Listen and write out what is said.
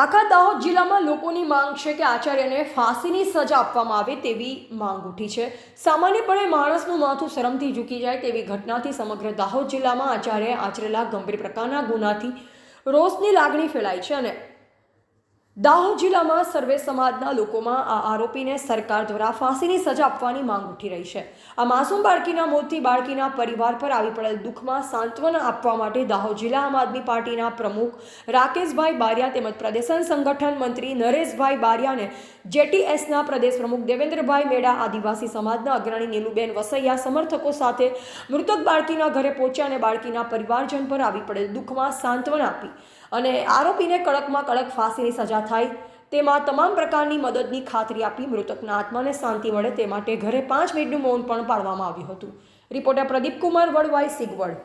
આખા દાહોદ જિલ્લામાં લોકોની માંગ છે કે આચાર્યને ફાંસીની સજા આપવામાં આવે તેવી માંગ ઉઠી છે. સામાન્યપણે માણસનું માથું શરમથી ઝૂકી જાય તેવી ઘટનાથી સમગ્ર દાહોદ જિલ્લામાં આચાર્યએ આચરેલા ગંભીર પ્રકારના ગુનાથી રોષની લાગણી ફેલાઈ છે અને દાહોદ જિલ્લામાં સર્વે સમાજના લોકોમાં આ આરોપીને સરકાર દ્વારા ફાંસીની સજા આપવાની માંગ ઉઠી રહી છે. આ માસૂમ બાળકીના મોતથી બાળકીના પરિવાર પર આવી પડેલ દુઃખમાં સાંત્વના આપવા માટે દાહોદ જિલ્લા આમ આદમી પાર્ટીના પ્રમુખ રાકેશભાઈ બારિયા તેમજ પ્રદેશન સંગઠન મંત્રી નરેશભાઈ બારિયાને જેટીએસના પ્રદેશ પ્રમુખ દેવેન્દ્રભાઈ મેડા, આદિવાસી સમાજના અગ્રણી નીલુબેન વસૈયા, સમર્થકો સાથે મૃતક બાળકીના ઘરે પહોંચ્યા અને બાળકીના પરિવારજન પર આવી પડેલ દુઃખમાં સાંત્વના આપી. અને આરોપીને કડકમાં કડક ફાંસીની સજા થાય. તેમાં તમામ પ્રકારની મદદની ખાતરી આપી મૃતકના આત્માને શાંતિ મળે તે માટે ઘરે પાંચ મિનિટનું મૌન પણ પાડવામાં આવ્યું હતું. રિપોર્ટર પ્રદીપ કુમાર વડવાઈ સિગવડ.